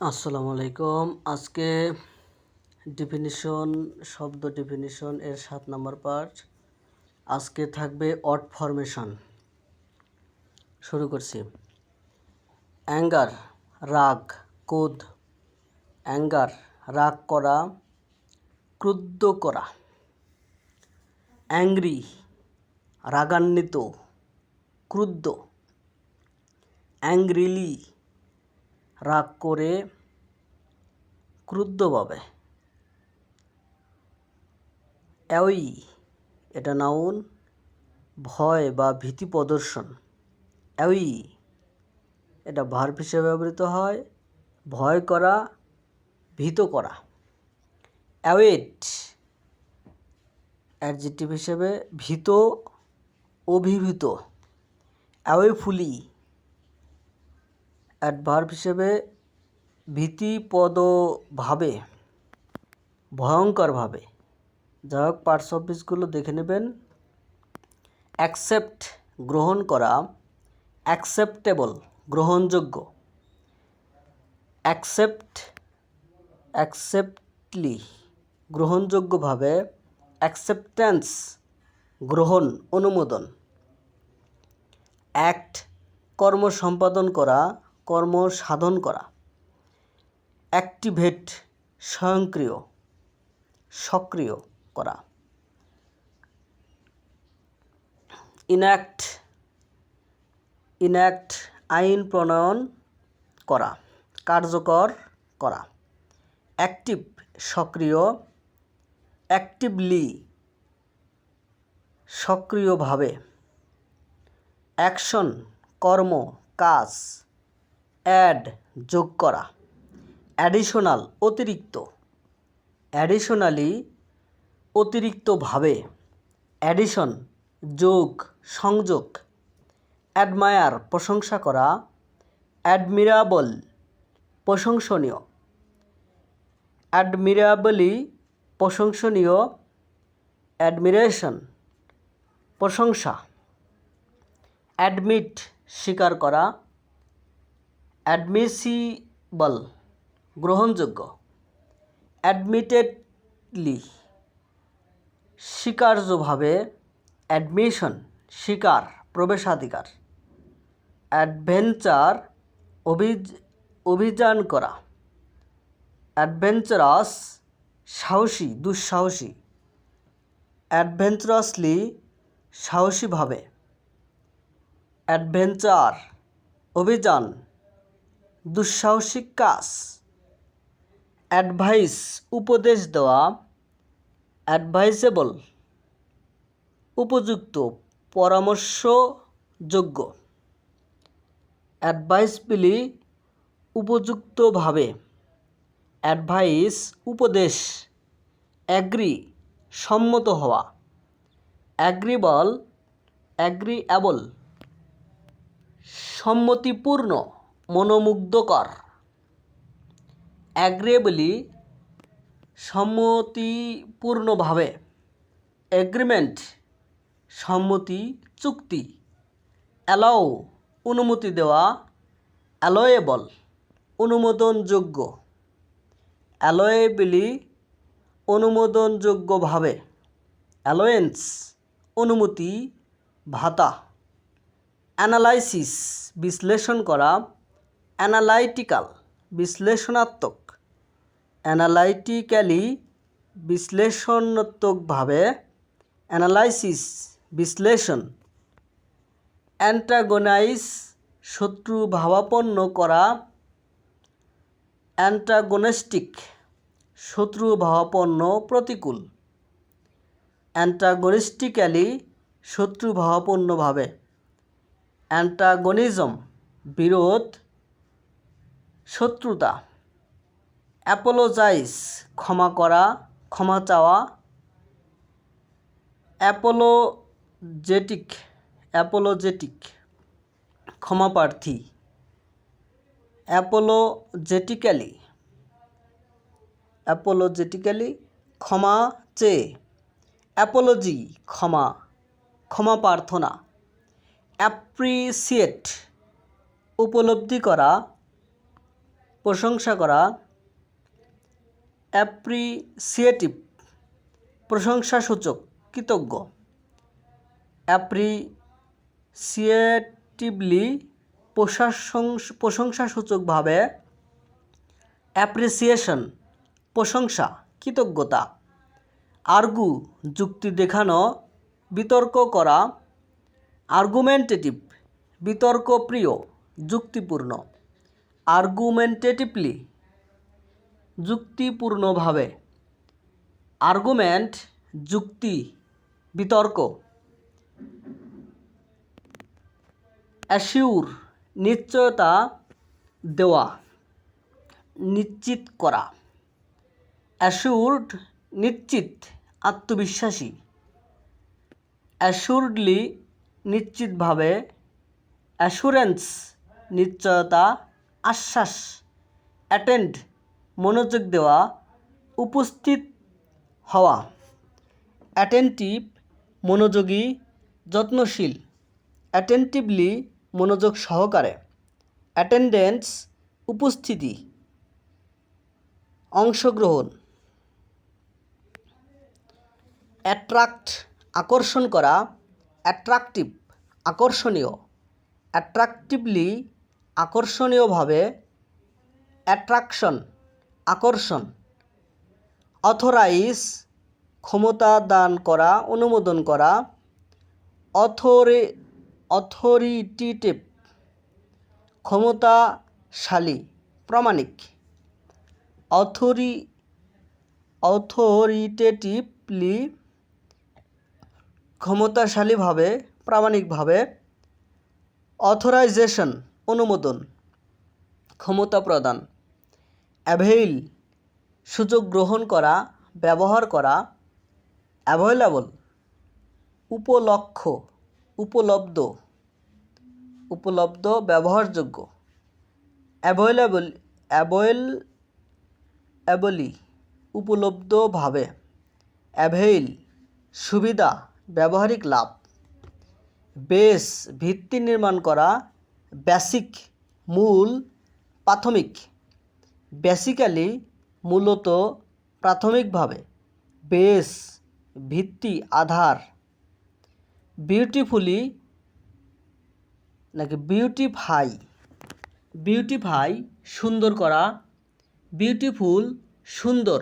আসসালামু আলাইকুম। আজকে ডেফিনিশন শব্দ ডেফিনিশন এর সাত নম্বর পার্ট আজকে থাকবে অট ফরমেশন শুরু করছি। অ্যাঙ্গার, রাগ, ক্রোধ। অ্যাঙ্গার, রাগ করা, ক্রুদ্ধ করা। অ্যাংরি, রাগান্বিত, ক্রুদ্ধ। অ্যাংরিলি রাগ করে ক্রুদ্ধভাবে অ্যাওই এটা নাউন, ভয় বা ভীতি প্রদর্শন। অ্যাওই এটা ভার্ব হিসেবে ব্যবহৃত হয়, ভয় করা, ভীত করা। অ্যাওয়েট অ্যাডজেক্টিভ হিসেবে ভীত, অভিভূত। অ্যাওয়েফুলি অ্যাডভার্ব হিসেবে ভীতিপদভাবে, ভয়ঙ্করভাবে, যাই হোক পার্টস অফিসগুলো দেখে নেবেন। অ্যাকসেপ্ট গ্রহণ করা অ্যাকসেপ্টেবল গ্রহণযোগ্য। অ্যাকসেপ্ট অ্যাকসেপ্টলি গ্রহণযোগ্যভাবে অ্যাকসেপ্টেন্স গ্রহণ, অনুমোদন। অ্যাক্ট কর্ম সম্পাদন করা কর্ম সাধন করা। অ্যাক্টিভেট, স্বয়ংক্রিয়, সক্রিয় করা। ইনঅ্যাক্ট ইনঅ্যাক্ট আইন প্রণয়ন করা, কার্যকর করা। অ্যাক্টিভ, সক্রিয়, অ্যাক্টিভলি, সক্রিয়ভাবে। অ্যাকশন, কর্ম, কাজ। অ্যাড যোগ করা। অ্যাডিশনাল অতিরিক্ত। অ্যাডিশনালি অতিরিক্তভাবে। অ্যাডিশন, যোগ, সংযোগ। অ্যাডমায়ার, প্রশংসা করা। অ্যাডমিরাবল, প্রশংসনীয়। অ্যাডমিরাবলি, প্রশংসনীয়। অ্যাডমিরেশন, প্রশংসা। অ্যাডমিট, স্বীকার করা। অ্যাডমিসিবল, গ্রহণযোগ্য, অ্যাডমিটেডলি, স্বীকার্যভাবে অ্যাডমিশন, স্বীকার, প্রবেশাধিকার, অ্যাডভেঞ্চার অভিযান করা, অ্যাডভেঞ্চারাস, সাহসী, দুঃসাহসী, অ্যাডভেঞ্চারাসলি, সাহসীভাবে, অ্যাডভেঞ্চার, অভিযান দুঃসাহসিক কাজ। অ্যাডভাইস, উপদেশ দেওয়া, অ্যাডভাইসেবল, উপযুক্ত, পরামর্শযোগ্য। অ্যাডভাইসবিলি উপযুক্তভাবে। অ্যাডভাইস, উপদেশ, অ্যাগ্রি, সম্মত হওয়া। অ্যাগ্রিবল অ্যাগ্রিঅ্যাবল সম্মতিপূর্ণ। মনোমুগ্ধকর। অ্যাগ্রেবলি সম্মতিপূর্ণভাবে। এগ্রিমেন্ট সম্মতি চুক্তি। অ্যালাউ অনুমতি দেওয়া। অ্যালোয়েবল অনুমোদনযোগ্য। অ্যালোয়েবলি অনুমোদনযোগ্যভাবে। অ্যালোয়েন্স অনুমতি ভাতা। অ্যানালাইসিস বিশ্লেষণ করা। অ্যানালাইটিক্যাল বিশ্লেষণাত্মক। অ্যানালাইটিক্যালি বিশ্লেষণাত্মকভাবে অ্যানালাইসিস, বিশ্লেষণ, অ্যান্টাগোনাইজ শত্রু ভাবাপন্ন করা, অ্যান্টাগোনেস্টিক শত্রু ভাবাপন্ন প্রতিকূল, অ্যান্টাগনিস্টিক্যালি শত্রু ভাবাপন্নভাবে অ্যান্টাগনিজম বিরোধ শত্রুতা। অ্যাপোলোজাইজ ক্ষমা করা, ক্ষমা চাওয়া। অ্যাপোলোজেটিক অ্যাপোলোজেটিক ক্ষমাপ্রার্থী অ্যাপোলোজেটিক্যালি অ্যাপোলোজেটিক্যালি, ক্ষমা চেয়ে। অ্যাপোলজি, ক্ষমা ক্ষমা প্রার্থনা। অ্যাপ্রিসিয়েট, উপলব্ধি করা। প্রশংসা করা, অ্যাপ্রিসিয়েটিভ, প্রশংসাসূচক, কৃতজ্ঞ। অ্যাপ্রিসিয়েটিভলি প্রশংসাসূচকভাবে অ্যাপ্রিসিয়েশন, প্রশংসা, কৃতজ্ঞতা, আর্গু যুক্তি দেখানো, বিতর্ক করা, আর্গুমেন্টেটিভ, বিতর্কপ্রিয়, যুক্তিপূর্ণ। আর্গুমেন্টেটিভলি যুক্তিপূর্ণভাবে আর্গুমেন্ট যুক্তি, বিতর্ক অ্যাসিউর নিশ্চয়তা দেওয়া, নিশ্চিত করা অ্যাসিউরড নিশ্চিত, আত্মবিশ্বাসী অ্যাসুরডলি নিশ্চিতভাবে অ্যাসুরেন্স নিশ্চয়তা আশ্বাস অ্যাটেন্ড মনোযোগ দেওয়া, উপস্থিত হওয়া। অ্যাটেন্টিভ মনোযোগী, যত্নশীল। অ্যাটেন্টিভলি মনোযোগ সহকারে। অ্যাটেন্ডেন্স উপস্থিতি। অংশগ্রহণ। অ্যাট্রাক্ট আকর্ষণ করা। অ্যাট্রাকটিভ আকর্ষণীয়। অ্যাট্রাকটিভলি আকর্ষণীয়ভাবে অ্যাট্রাকশন আকর্ষণ অথরাইজ ক্ষমতা দান করা, অনুমোদন করা অথরে অথরিটিটিভ ক্ষমতাশালী, প্রামাণিক অথরি অথরিটেটিভলি ক্ষমতাশালীভাবে, প্রামাণিকভাবে অথরাইজেশন অনুমোদন, ক্ষমতা প্রদান, অ্যাভেইল, সুযোগ গ্রহণ করা, ব্যবহার করা অ্যাভেলেবল উপলক্ষ, উপলব্ধ উপলব্ধ, ব্যবহারযোগ্য অ্যাভেলেবল অ্যাভেল অ্যাবলি উপলব্ধভাবে, অ্যাভেইল, সুবিধা, ব্যবহারিক লাভ, বেস, ভিত্তি নির্মাণ করা বেসিক মূল প্রাথমিক। বেসিক্যালি মূলত প্রাথমিকভাবে বেস ভিত্তি আধার। বিউটিফুলি নাকি বিউটিফাই বিউটিফাই সুন্দর করা বিউটিফুল সুন্দর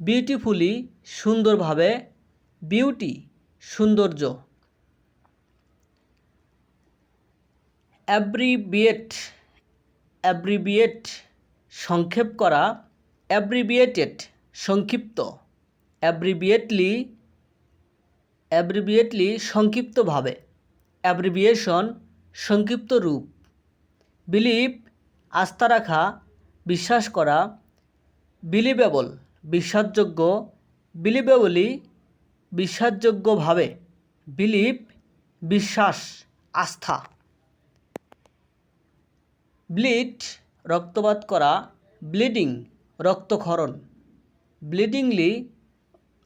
বিউটিফুলি সুন্দরভাবে বিউটি সৌন্দর্য। অ্যাব্রিবিয়েট অ্যাব্রিবিয়েট সংক্ষেপ করা অ্যাব্রিবিয়েটেড সংক্ষিপ্ত অ্যাব্রিবিয়েটলি অ্যাব্রিবিয়েটলি সংক্ষিপ্তভাবে অ্যাব্রিবিয়েশন সংক্ষিপ্ত রূপ বিলিভ আস্থা রাখা, বিশ্বাস করা বিলিভেবল বিশ্বাসযোগ্য বিলিভেবলি বিশ্বাসযোগ্যভাবে বিলিভ বিশ্বাস, আস্থা। ব্লিড রক্তপাত করা, ব্লিডিং, রক্তক্ষরণ। ব্লিডিংলি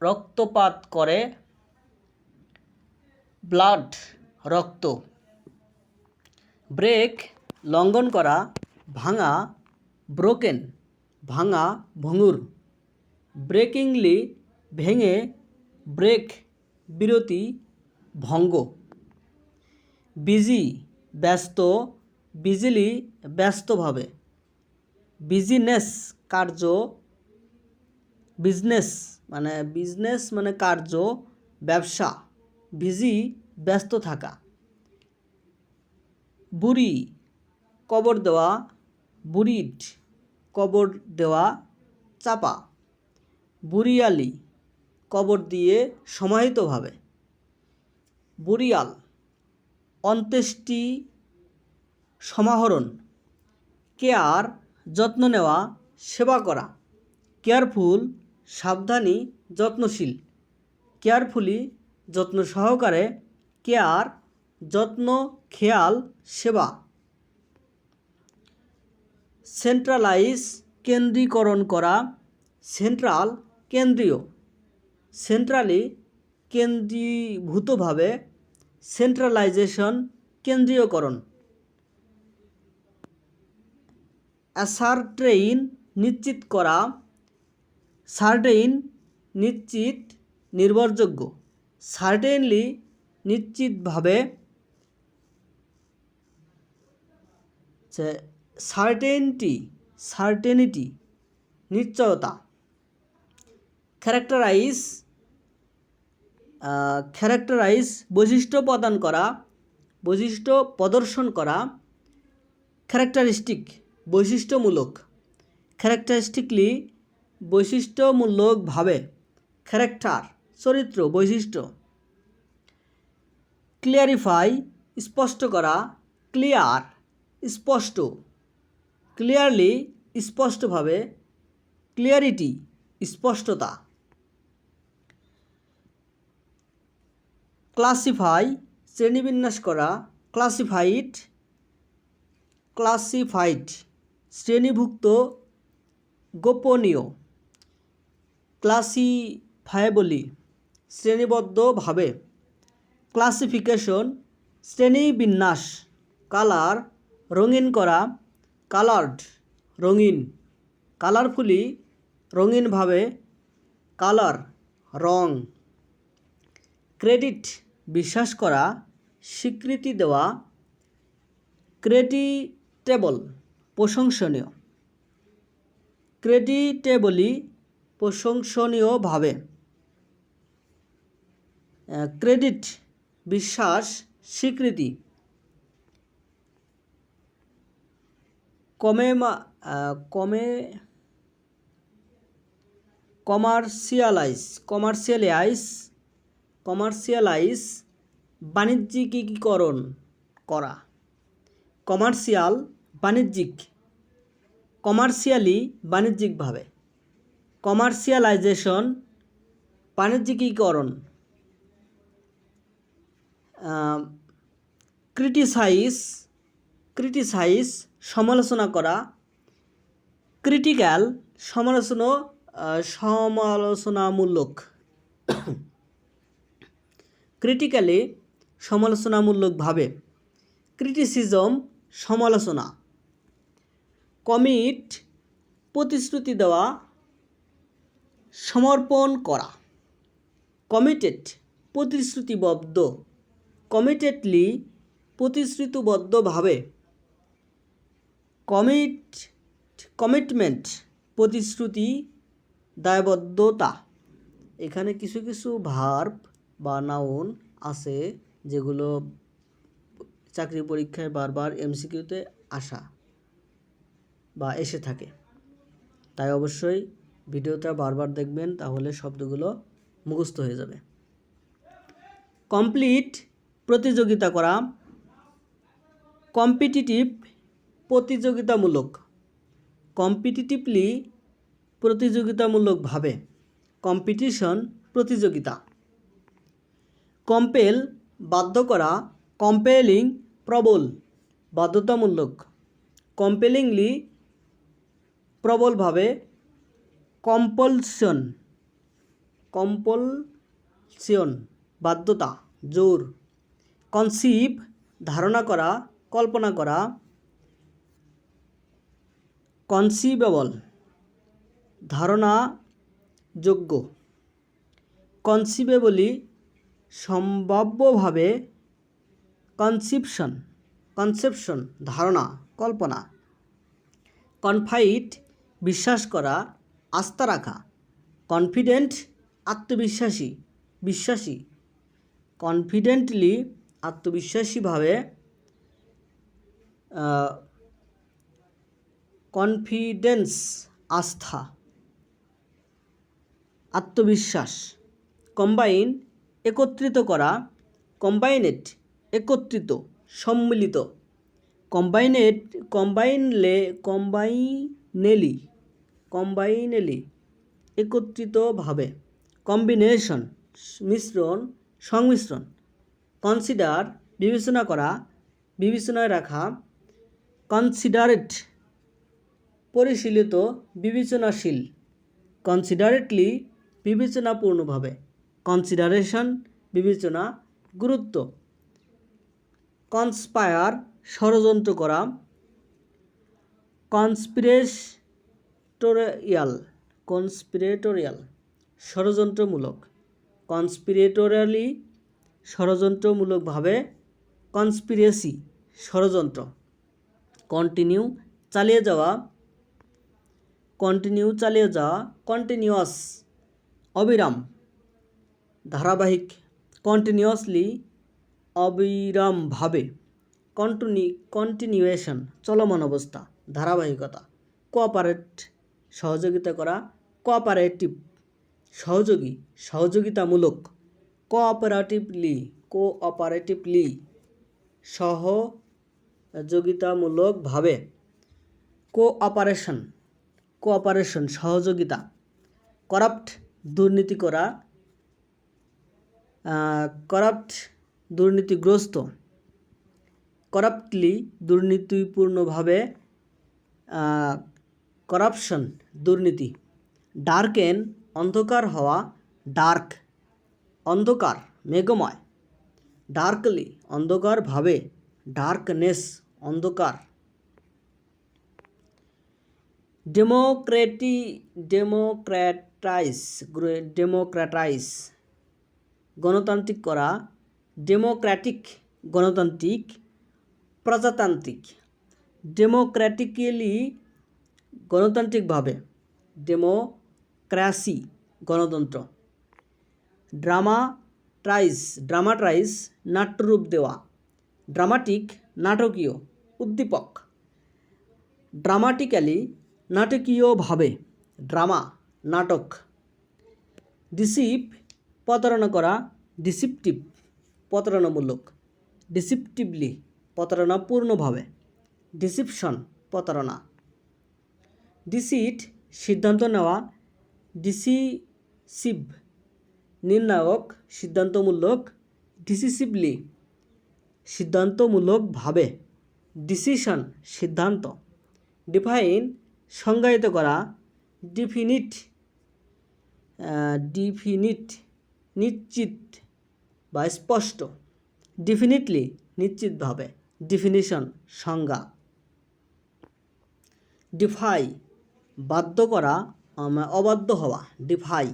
রক্তপাত করে ব্লাড, রক্ত। ব্রেক, লঙ্ঘন করা, ভাঙা, ব্রোকেন, ভাঙা ভঙুর ব্রেকিংলি ভেঙে ব্রেক, বিরতি, ভঙ্গ। বিজি, ব্যস্ত বিজিলি ব্যস্তভাবে। বিজিনেস কার্য বিজনেস মানে বিজনেস মানে কার্য, ব্যবসা বিজি ব্যস্ত থাকা। বুড়ি, কবর দেওয়া বুড়িড কবর দেওয়া চাপা। বুড়িয়ালি, কবর দিয়ে সমাহিতভাবে। বুড়িয়াল, অন্ত্যেষ্টি সমাহরণ। কেয়ার, যত্ন নেওয়া, সেবা করা। কেয়ারফুল, সাবধানী, যত্নশীল। কেয়ারফুলি, যত্ন সহকারে কেয়ার, যত্ন, খেয়াল, সেবা। সেন্ট্রালাইজ, কেন্দ্রীকরণ করা। সেন্ট্রাল, কেন্দ্রীয়। সেন্ট্রালি, কেন্দ্রীভূতভাবে। সেন্ট্রালাইজেশন, কেন্দ্রীয়করণ। অ্যাসারট্রেইন নিশ্চিত করা সার্টেইন নিশ্চিত নির্ভরযোগ্য। সার্টেনলি নিশ্চিতভাবে সার্টেনটি সার্টেনিটি নিশ্চয়তা। ক্যারেক্টারাইজ ক্যারেক্টারাইজ বৈশিষ্ট্য প্রদান করা, বৈশিষ্ট্য প্রদর্শন করা ক্যারেক্টারিস্টিক বৈশিষ্ট্যমূলক। ক্যারেক্টারিস্টিকলি বৈশিষ্ট্যমূলকভাবে ক্যারেক্টার চরিত্র, বৈশিষ্ট্য। ক্লিয়ারিফাই স্পষ্ট করা। ক্লিয়ার স্পষ্ট। ক্লিয়ারলি স্পষ্টভাবে। ক্লিয়ারিটি স্পষ্টতা। ক্লাসিফাই শ্রেণীবিন্যাস করা। ক্লাসিফাইড ক্লাসিফাইড শ্রেণীভুক্ত গোপনীয় ক্লাসিফায়েবলি শ্রেণীবদ্ধভাবে ক্লাসিফিকেশন শ্রেণীবিন্যাস কালার রঙিন করা কালার্ড রঙিন কালারফুলি রঙিনভাবে কালার রং ক্রেডিট বিশ্বাস করা, স্বীকৃতি দেওয়া ক্রেডিটেবল প্রশংসনীয়। ক্রেডিটেবলি প্রশংসনীয়ভাবে। ক্রেডিট বিশ্বাস স্বীকৃতি। কমে কমে কমার্শিয়ালাইজ কমার্শিয়ালাইজ কমার্শিয়ালাইজ বাণিজ্যিকীকরণ করা। কমার্শিয়াল বাণিজ্যিক, কমার্শিয়ালি বাণিজ্যিকভাবে। কমার্শিয়ালাইজেশন, বাণিজ্যিকীকরণ ক্রিটিসাইজ ক্রিটিসাইজ সমালোচনা করা, ক্রিটিক্যাল সমালোচনা সমালোচনামূলক। ক্রিটিক্যালি সমালোচনামূলকভাবে। ক্রিটিসিজম সমালোচনা। কমিট, প্রতিশ্রুতি দেওয়া, সমর্পণ করা। কমিটেড, প্রতিশ্রুতিবদ্ধ। কমিটেডলি, প্রতিশ্রুতিবদ্ধভাবে। কমিট, কমিটমেন্ট, প্রতিশ্রুতি, দায়বদ্ধতা। এখানে কিছু কিছু ভার্ব বা নাউন আছে যেগুলো চাকরি পরীক্ষায় বারবার এমসিকিউতে আসা। বা এসে থাকে। তাই অবশ্যই ভিডিওটা বারবার দেখবেন, তাহলে শব্দগুলো মুখস্থ হয়ে যাবে। কমপ্লিট প্রতিযোগিতা করা কম্পিটিটিভ প্রতিযোগিতামূলক। কম্পিটিটিভলি প্রতিযোগিতামূলকভাবে কম্পিটিশন প্রতিযোগিতা। কম্পেল বাধ্য করা কম্পেলিং প্রবল বাধ্যতামূলক। কম্পেলিংলি প্রবলভাবে কম্পলশন কম্পলশন, বাধ্যতা, জোর, কনসিভ, ধারণা করা, কল্পনা করা, কনসিভেবল, ধারণা যোগ্য, কনসিভেবলি সম্ভাব্যভাবে কনসিপশন, কনসেপশন, ধারণা, কল্পনা, কনফাইট বিশ্বাস করা, আস্থা রাখা। কনফিডেন্ট আত্মবিশ্বাসী, বিশ্বাসী। কনফিডেন্টলি আত্মবিশ্বাসীভাবে কনফিডেন্স আস্থা। আত্মবিশ্বাস। কম্বাইন একত্রিত করা। কম্বাইনেট একত্রিত, সম্মিলিত। কম্বাইনেট কম্বাইনলে কম্বাইনেলি কম্বাইনেলি একত্রিতভাবে কম্বিনেশন মিশ্রণ, সংমিশ্রণ, কনসিডার, বিবেচনা করা, বিবেচনায় রাখা, কনসিডারেট, পরিশীলিত, বিবেচনাশীল, কনসিডারেটলি বিবেচনাপূর্ণভাবে, কনসিডারেশন, বিবেচনা, গুরুত্ব, কনস্পায়ার, ষড়যন্ত্র করা কনস্পিরেটোরিয়াল কনস্পিরেটোরিয়াল ষড়যন্ত্রমূলক। কনস্পিরেটোরিয়ালি ষড়যন্ত্রমূলকভাবে কনস্পিরেসি ষড়যন্ত্র। কন্টিনিউ চালিয়ে যাওয়া। কন্টিনিউ চালিয়ে যাওয়া। কন্টিনিউয়াস অবিরাম। ধারাবাহিক কন্টিনিউয়াসলি অবিরামভাবে। কন্টিনি কন্টিনিউয়েশন চলমান অবস্থা, ধারাবাহিকতা। কোঅপারেট সহযোগিতা করা কোঅপারেটিভ সহযোগী, সহযোগিতামূলক কোঅপারেটিভলি কোঅপারেটিভলি সহযোগিতামূলকভাবে কোঅপারেশন কোঅপারেশন সহযোগিতা করাপ্ট দুর্নীতি করা করাপ্ট দুর্নীতিগ্রস্ত করাপ্টলি দুর্নীতিপূর্ণভাবে করাপশন, দুর্নীতি। ডার্কেন অন্ধকার হওয়া ডার্ক, অন্ধকার, মেঘময়। ডার্কলি অন্ধকারভাবে ডার্কনেস, অন্ধকার। ডেমোক্রেটি ডেমোক্র্যাটাইজ ডেমোক্র্যাটাইজ গণতান্ত্রিক করা, ডেমোক্র্যাটিক, গণতান্ত্রিক, প্রজাতান্ত্রিক। ডেমোক্র্যাটিক্যালি গণতান্ত্রিকভাবে ডেমোক্রাসি, গণতন্ত্র। ড্রামাটাইজ ড্রামাটাইজ নাট্যরূপ দেওয়া। ড্রামাটিক নাটকীয় উদ্দীপক। ড্রামাটিক্যালি নাটকীয়ভাবে ড্রামা, নাটক। ডিসিপ, প্রতারণা করা। ডিসিপটিভ, প্রতারণামূলক। ডিসিপটিভলি, প্রতারণাপূর্ণভাবে। ডিসিপশন, প্রতারণা। ডিসিট সিদ্ধান্ত নেওয়া ডিসিসিভ নির্ণায়ক সিদ্ধান্তমূলক ডিসিসিভলি সিদ্ধান্তমূলকভাবে ডিসিশন সিদ্ধান্ত ডিফাইন সংজ্ঞায়িত করা ডিফিনিট ডিফিনিট নিশ্চিত বা স্পষ্ট ডিফিনিটলি নিশ্চিতভাবে ডিফিনিশন সংজ্ঞা। ডিফাই বাধ্য করা অবাধ্য হওয়া ডিফাই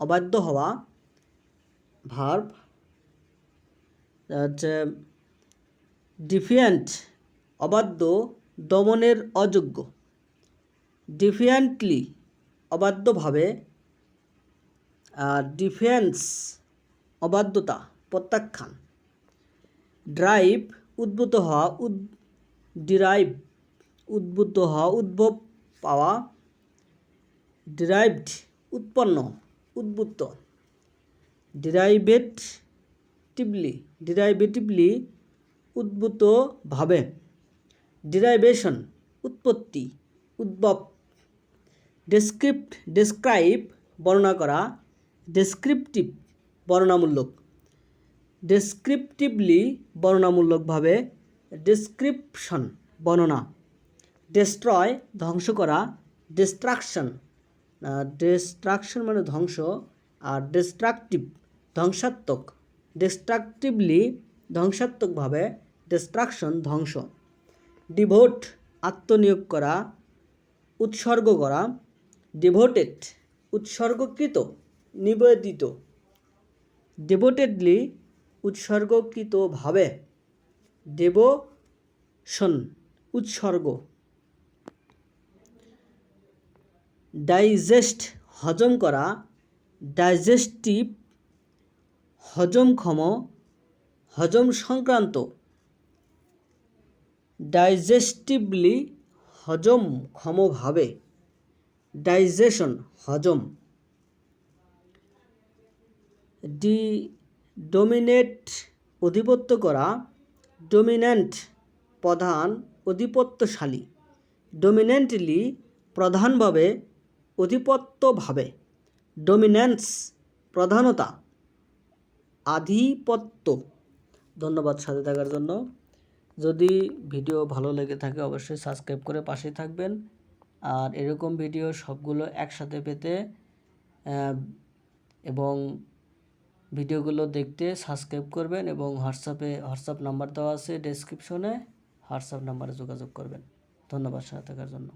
অবাধ্য হওয়া ভার্ব হচ্ছে ডিফিয়েন্ট অবাধ্য, দমনের অযোগ্য। ডিফিয়েন্টলি অবাধ্যভাবে ডিফেন্স অবাধ্যতা, প্রত্যাখ্যান। ড্রাইভ উদ্ভূত হওয়া, উদ ডিরাইভ উদ্বুদ্ধ হওয়া, উদ্ভব পাওয়া ডিরাইভড উৎপন্ন উদ্বুদ্ধ ডিরাইভেটিভলি ডিরাইভেটিভলি উদ্ভূতভাবে। ডিরাইভেশন উৎপত্তি, উদ্ভব। ডেসক্রিপ্ট ডেসক্রাইব বর্ণনা করা। ডেসক্রিপটিভ বর্ণনামূলক। ডেসক্রিপটিভলি বর্ণনামূলকভাবে। ডেসক্রিপশন বর্ণনা। ডেস্ট্রয় ধ্বংস করা ডিস্ট্রাকশন ডিস্ট্রাকশন মানে ধ্বংস, আর ডিস্ট্রাকটিভ ধ্বংসাত্মক ডিস্ট্রাকটিভলি ধ্বংসাত্মকভাবে ডিস্ট্রাকশন ধ্বংস। ডিভোট আত্মনিয়োগ করা, উৎসর্গ করা ডিভোটেড উৎসর্গকৃত, নিবেদিত। ডিভোটেডলি উৎসর্গকৃতভাবে ডেভোশন উৎসর্গ। ডাইজেস্ট হজম করা, ডাইজেস্টিভ হজমক্ষম হজম সংক্রান্ত। ডাইজেস্টিভলি হজমক্ষমভাবে ডাইজেশন, হজম। ডি ডোমিনেট অধিপত্য করা, ডোমিন্যান্ট প্রধান অধিপত্যশালী। ডোমিনেন্টলি প্রধানভাবে অধিপত্যভাবে ডোমিন্যান্স প্রধানতা। আধিপত্য। ধন্যবাদ সাথে থাকার জন্য। যদি ভিডিও ভালো লেগে থাকে অবশ্যই সাবস্ক্রাইব করে পাশে থাকবেন। আর এরকম ভিডিও সবগুলো একসাথে পেতে এবং ভিডিওগুলো দেখতে সাবস্ক্রাইব করবেন এবং হোয়াটসঅ্যাপে হোয়াটসঅ্যাপ নাম্বার দেওয়া আছে ডেসক্রিপশনে হোয়াটসঅ্যাপ নাম্বারে যোগাযোগ করবেন। ধন্যবাদ সাথে থাকার জন্য।